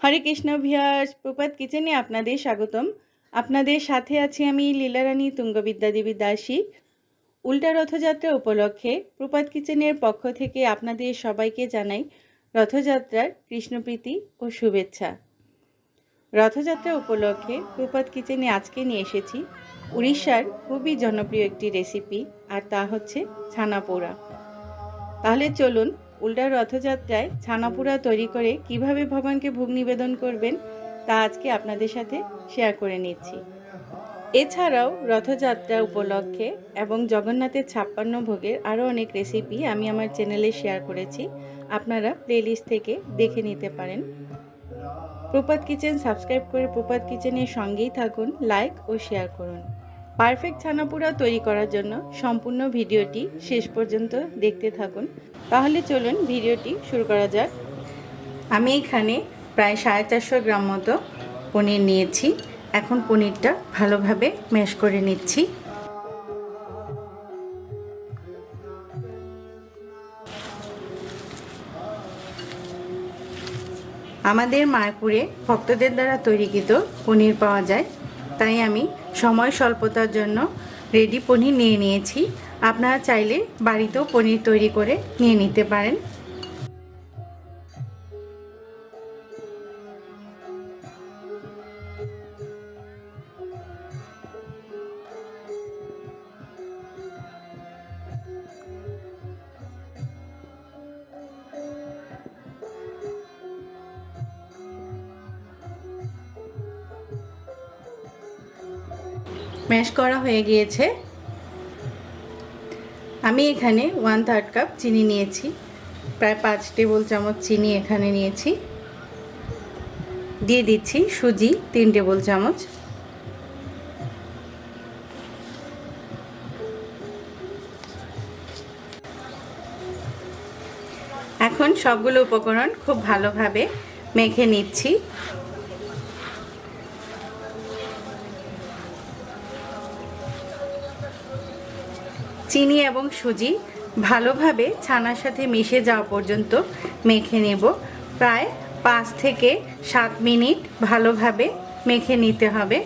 হরে Krishna viewers প্রপাত কিচেনে আপনাদের স্বাগতম। আপনাদের সাথে আছি আমি লীলারানী তুঙ্গবিদ্যা দেবী দাসী। উল্টা রথযাত্রা উপলক্ষে প্রপাত কিচেনের পক্ষ থেকে আপনাদের সবাইকে জানাই রথযাত্রার কৃষ্ণপ্রীতি ও শুভেচ্ছা। রথযাত্রা উপলক্ষে প্রপাত কিচেনে আজকে নিয়ে এসেছি উড়িষ্যার খুবই জনপ্রিয় একটি রেসিপি আর তা হচ্ছে ছানা পোড়া। তাহলে চলুন উল্টা রথযাত্রায় ছানাপুরা তৈরি করে কীভাবে ভগবানকে ভোগ নিবেদন করবেন, তা আজকে আপনাদের সাথে শেয়ার করে নিচ্ছি। এছাড়াও রথযাত্রা উপলক্ষে এবং জগন্নাথের ছাপ্পান্ন ভোগের আরও অনেক রেসিপি আমি আমার চ্যানেলে শেয়ার করেছি, আপনারা প্লেলিস্ট থেকে দেখে নিতে পারেন। প্রপাত কিচেন সাবস্ক্রাইব করে প্রপাত কিচেনের সঙ্গেই থাকুন লাইক ও শেয়ার করুন। পারফেক্ট ছানাপুরা তৈরি করার জন্য সম্পূর্ণ ভিডিওটি শেষ পর্যন্ত দেখতে থাকুন। তাহলে চলুন ভিডিওটি শুরু করা যাক। আমি এখানে প্রায় সাড়ে চারশো গ্রাম মতো পনির নিয়েছি। এখন পনিরটা ভালোভাবে ম্যাশ করে নিচ্ছি। আমাদের মায়াপুরে ভক্তদের দ্বারা তৈরিকৃত পনির পাওয়া যায়। তাই আমি সময় স্বল্পতার জন্য রেডি পনির নিয়ে নিয়েছি। আপনারা চাইলে বাড়িতেও পনির তৈরি করে নিয়ে নিতে পারেন। ম্যাশ করা হয়ে গিয়েছে। আমি এখানে ওয়ান থার্ড কাপ চিনি নিয়েছি। প্রায় পাঁচ টেবিল চামচ চিনি এখানে নিয়েছি। দিয়ে দিচ্ছি সুজি তিন টেবিল চামচ। এখন সবগুলো উপকরণ খুব ভালোভাবে মেখে নিচ্ছি। চিনি এবং সুজি ভালোভাবে ছানার সাথে মিশে যাওয়া পর্যন্ত মেখে নেব। প্রায় পাঁচ থেকে সাত মিনিট ভালোভাবে মেখে নিতে হবে।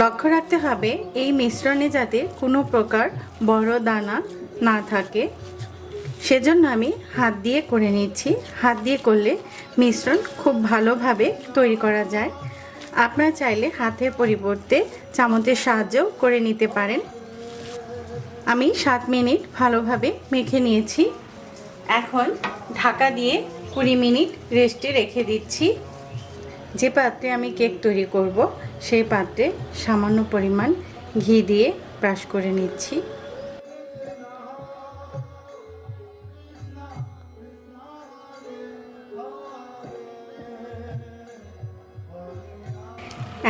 লক্ষ্য রাখতে হবে, এই মিশ্রণে যাতে কোনো প্রকার বড় দানা না থাকে। সেজন্য আমি হাত দিয়ে করে নিচ্ছি। হাত দিয়ে করলে মিশ্রণ খুব ভালোভাবে তৈরি করা যায়। আপনারা চাইলে হাতের পরিবর্তে চামচের সাহায্যও করে নিতে পারেন। আমি সাত মিনিট ভালোভাবে মেখে নিয়েছি। এখন ঢাকা দিয়ে কুড়ি মিনিট রেস্টে রেখে দিচ্ছি। যে পাত্রে আমি কেক তৈরি করব সেই পাত্রে সামান্য পরিমাণ ঘি দিয়ে ব্রাশ করে নিচ্ছি।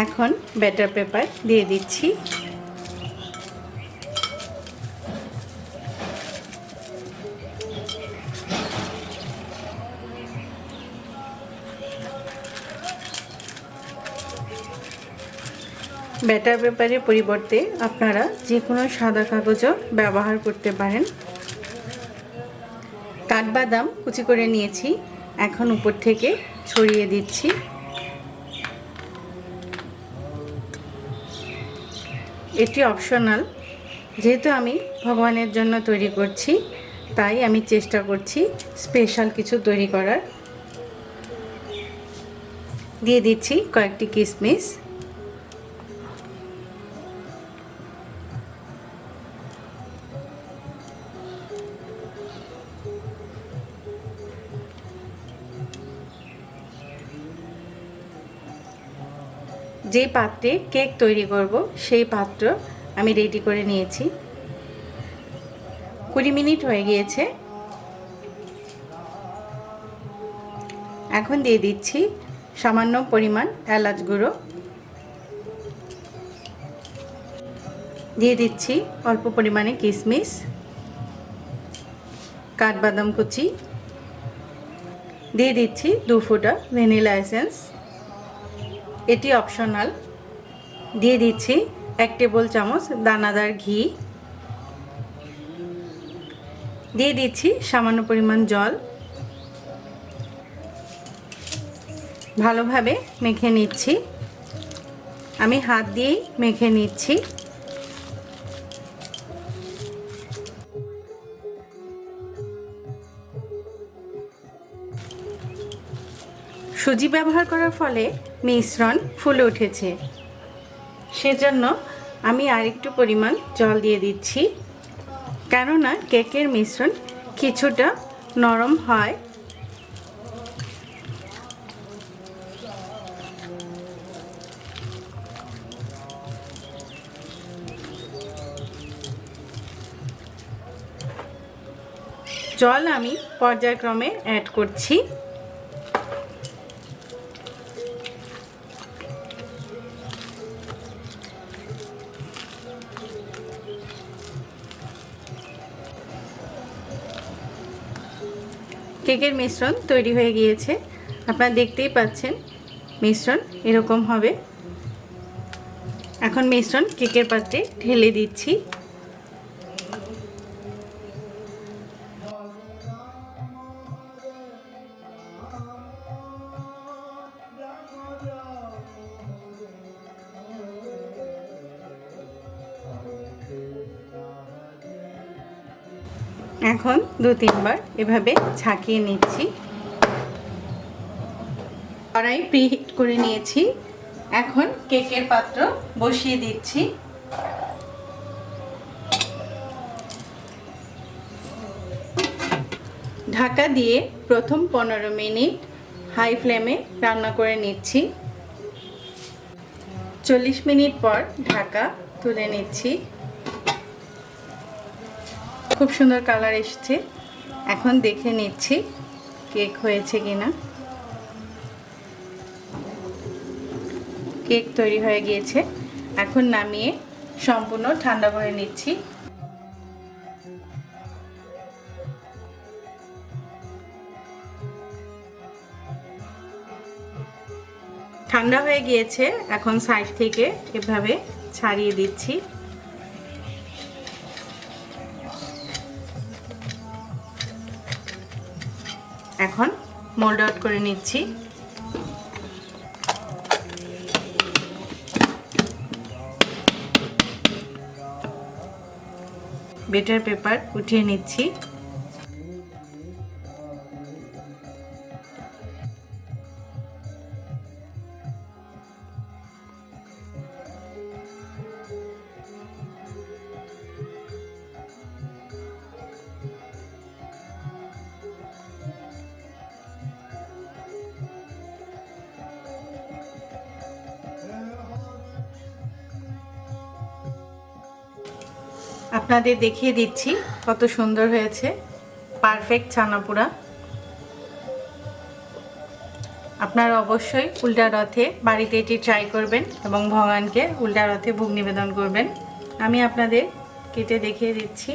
এখন ব্যাটার পেপার দিয়ে দিচ্ছি। ব্যাটার পেপারের পরিবর্তে আপনারা যে কোনো সাদা কাগজও ব্যবহার করতে পারেন। কাঠবাদাম কুচি করে নিয়েছি, এখন উপর থেকে ছড়িয়ে দিচ্ছি। এটি অপশনাল। যেহেতু আমি ভগবানের জন্য তৈরি করছি, তাই আমি চেষ্টা করছি স্পেশাল কিছু তৈরি করার। দিয়ে দিচ্ছি কয়েকটি কিশমিশ যে পাত্রে কেক তৈরি করব, সেই পাত্র আমি রেডি করে নিয়েছি। কুড়ি মিনিট হয়ে গিয়েছে। এখন দিয়ে দিচ্ছি সামান্য পরিমাণ এলাচ গুঁড়ো। দিয়ে দিচ্ছি অল্প পরিমাণে কিশমিশ কাঠবাদাম কুচি। দিয়ে দিচ্ছি দু ফুটা ভ্যানিলা এসেন্স। এটি অপশনাল দিয়ে দিচ্ছি এক টেবিল চামচ দানাদার ঘি। দিয়ে দিচ্ছি সামান্য পরিমাণ জল। ভালোভাবে মেখে নিচ্ছি। আমি হাত দিয়েই মেখে নিচ্ছি। সুজি ব্যবহার করার ফলে মিশ্রণ ফুলে উঠেছে। সেজন্য আমি আরেকটু পরিমাণ জল দিয়ে দিচ্ছি। কেননা কেকের মিশ্রণ কিছুটা নরম হয়। জল আমি পর্যায়ক্রমে অ্যাড করছি। কেকের মিশ্রণ তৈরি হয়ে গিয়েছে। আপনারা দেখতেই পাচ্ছেন, মিশ্রণ এরকম হবে। এখন মিশ্রণ কেকের পাত্রে ঢেলে দিচ্ছি। এখন দু তিনবার এভাবে ঝাঁকিয়ে নিচ্ছি। কড়াই প্রিহিট করে নিয়েছি। এখন কেকের পাত্র বসিয়ে দিচ্ছি। ঢাকা দিয়ে প্রথম পনেরো মিনিট হাই ফ্লেমে রান্না করে নিচ্ছি। চল্লিশ মিনিট পর ঢাকা তুলে নিচ্ছি। খুব সুন্দর কালার এসছে। এখন দেখে নিচ্ছি কেক হয়েছে কিনা। কেক তৈরি হয়ে গিয়েছে। এখন নামিয়ে সম্পূর্ণ ঠান্ডা করে নিচ্ছি। ঠান্ডা হয়ে গিয়েছে। এখন সাইড থেকে এভাবে ছাড়িয়ে দিচ্ছি। এখন মোল্ড আউট করে নিচ্ছি। বেটার পেপার উঠিয়ে নিচ্ছি। আপনাদের দেখিয়ে দিচ্ছি কত সুন্দর হয়েছে। পারফেক্ট ছানাপুরা আপনারা অবশ্যই উল্টা রথে বাড়িতে এটি ট্রাই করবেন এবং ভগবানকে উল্টা রথে ভোগ নিবেদন করবেন। আমি আপনাদের কেটে দেখিয়ে দিচ্ছি।